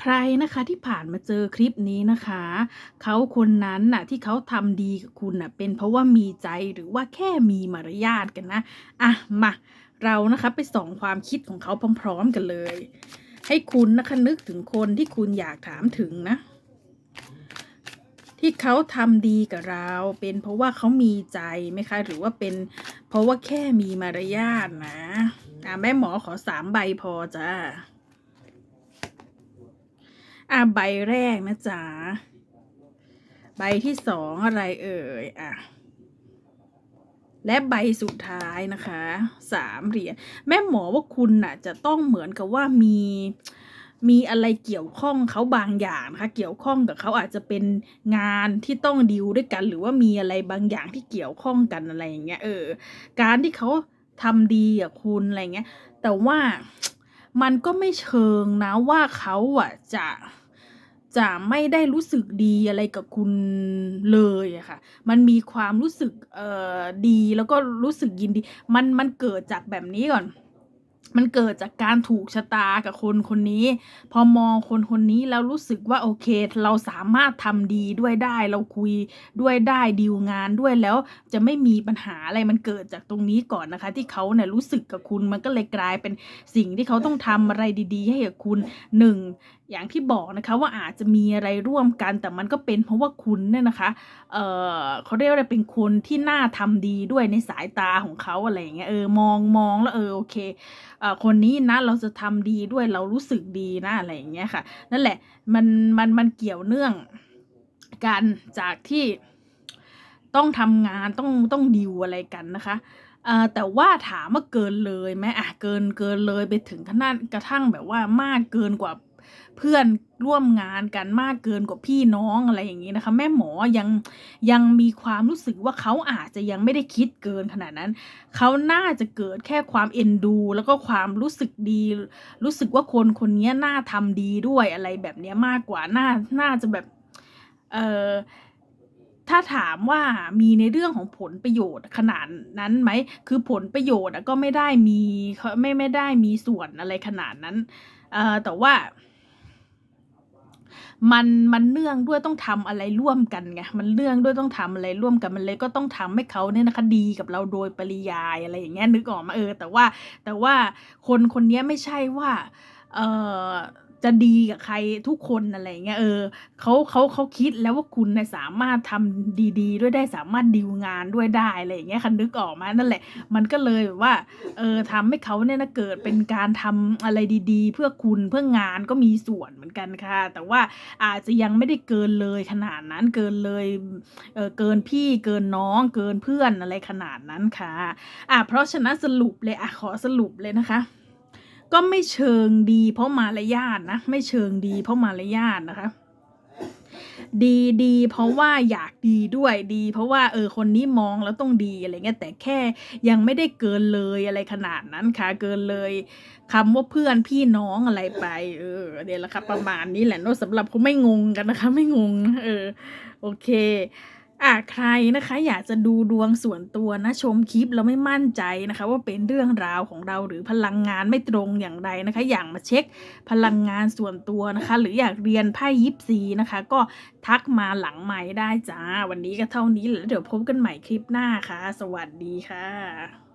ใครนะคะที่ผ่านมาเจอคลิปนี้นะคะ เขาคนนั้นน่ะที่เขาทำดีกับคุณน่ะเป็นเพราะว่ามีใจหรือว่าแค่มีมารยาทกันนะ อะมาเรานะคะไปส่องความคิดของเขาพร้อม ๆ กันเลย ให้คุณนะคะนึกถึงคนที่คุณอยากถามถึงนะ ที่เขาทำดีกับเรา เป็นเพราะว่าเขามีใจไหมคะ หรือว่าเป็นเพราะว่าแค่มีมารยาทนะอะแม่หมอขอสามใบพอจ้า อะใบแรกนะจ๊ะ ใบที่สองอะไรเอ่ย อะ และใบสุดท้ายนะคะ สามเหรียญ แม่หมอว่าคุณน่ะ จะต้องเหมือนกับว่ามีมีอะไรเกี่ยวข้องเขาบางอย่างนะคะเกี่ยวข้องกับเขาอาจจะเป็นงานที่ต้องดิวด้วยกัน หรือว่ามีอะไรบางอย่างที่เกี่ยวข้องกันอะไรอย่างเงี้ยเออ การที่เขาทำดีกับคุณอะไรเงี้ย แต่ว่า มันก็ไม่เชิงนะว่าเขาอะจะจะไม่ได้รู้สึกดีอะไรกับคุณเลยอะค่ะ มันมีความรู้สึกเอ่อดีแล้วก็รู้สึกยินดี มันมันเกิดจากแบบนี้ก่อน มันเกิดจากการถูกชะตากับคนคนนี้ พอมองคนคนนี้แล้วรู้สึกว่าโอเค เราสามารถทำดีด้วยได้ เราคุยด้วยได้ดีลงานด้วยแล้วจะไม่มีปัญหาอะไรมันเกิดจากตรงนี้ก่อนนะคะ ที่เขาเนี่ยรู้สึกกับคุณมันก็เลยกลายเป็นสิ่งที่เขาต้องทำอะไรดี ๆ ให้กับคุณหนึ่งอย่างที่บอกนะคะว่าอาจจะมีอะไรร่วมกัน แต่มันก็เป็นเพราะว่าคุณเนี่ยนะคะ เออเขาเรียกว่าอะไรเป็นคนที่น่าทำดีด้วยในสายตาของเขาอะไรอย่างเงี้ยเออมองมองแล้วเออโอเคเออคนนี้นะเราจะทำดีด้วยเรารู้สึกดีนะอะไรอย่างเงี้ยค่ะ นั่นแหละมันมันมันเกี่ยวเนื่องกันจากที่ต้องทำงานต้องต้องดิวอะไรกันนะคะแต่ว่าถามว่าเกินเลยไหมอะเกินเกินเลยไปถึงขนาดกระทั่งแบบว่ามากเกินกว่า เพื่อนร่วมงานกันมากเกินกว่าพี่น้องอะไรอย่างนี้นะคะ แม่หมอยังยังมีความรู้สึกว่าเขาอาจจะยังไม่ได้คิดเกินขนาดนั้น เขาน่าจะเกิดแค่ความเอ็นดู แล้วก็ความรู้สึกดี รู้สึกว่าคนคนนี้น่าทำดีด้วยอะไรแบบนี้มากกว่าน่าน่าจะแบบ เออถ้าถามว่ามีในเรื่องของผลประโยชน์ขนาดนั้นไหม คือผลประโยชน์ก็ไม่ได้มีไม่ไม่ได้มีส่วนอะไรขนาดนั้นแต่ว่า มันมันเนื่องด้วยต้องทำอะไรร่วมกันไงมันเนื่องด้วยต้องทำอะไรร่วมกันมันเลยก็ต้องทำให้เขาเนี่ยนะคะดีกับเราโดยปริยายอะไรอย่างเงี้ยนึกออกมาเออ แต่ว่าแต่ว่าคนคนนี้ไม่ใช่ว่า เออ จะดีกับใครทุกคนอะไรเงี้ยเออเขาเขาเขาคิดแล้วว่าคุณเนี่ยสามารถทำดีๆด้วยได้สามารถดีลงานด้วยได้อะไรเงี้ยคันนึกออกมานั่นแหละ มันก็เลยแบบว่าเออทำให้เขาเนี่ยนะเกิดเป็นการทำอะไรดีๆ เพื่อคุณเพื่องานก็มีส่วนเหมือนกันค่ะ แต่ว่าอาจจะยังไม่ได้เกินเลยขนาดนั้นเกินเลยเออเกินพี่เกินน้องเกินเพื่อนอะไรขนาดนั้นค่ะอะเพราะฉะนั้นสรุปเลยอะขอสรุปเลยนะคะ ก็ไม่เชิงดี เพราะมารยาทนะ ไม่เชิงดี เพราะมารยาทนะคะดีดีเพราะว่าอยากดีด้วยดี เพราะว่าเออคนนี้มองแล้วต้องดีอะไรเงี้ยแต่แค่ยังไม่ได้เกินเลยอะไรขนาดนั้นค่ะ เกินเลยคำว่าเพื่อนพี่น้องอะไรไป เออเดี๋ยวละค่ะประมาณนี้แหละเนอะสำหรับเขาไม่งงกันนะคะ ไม่งงเออ โอเค อะใครนะคะ อยากจะดูดวงส่วนตัวนะชมคลิปแล้วไม่มั่นใจนะคะ ว่าเป็นเรื่องราวของเราหรือพลังงานไม่ตรงอย่างไรนะคะ อย่างมาเช็คพลังงานส่วนตัวนะคะ หรืออยากเรียนไพ่ยิปซีนะคะ ก็ทักมาหลังใหม่ได้จ้า วันนี้ก็เท่านี้แล้วเดี๋ยวพบกันใหม่คลิปหน้าค่ะ สวัสดีค่ะ